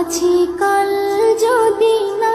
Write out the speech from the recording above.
আছি কাল যদি না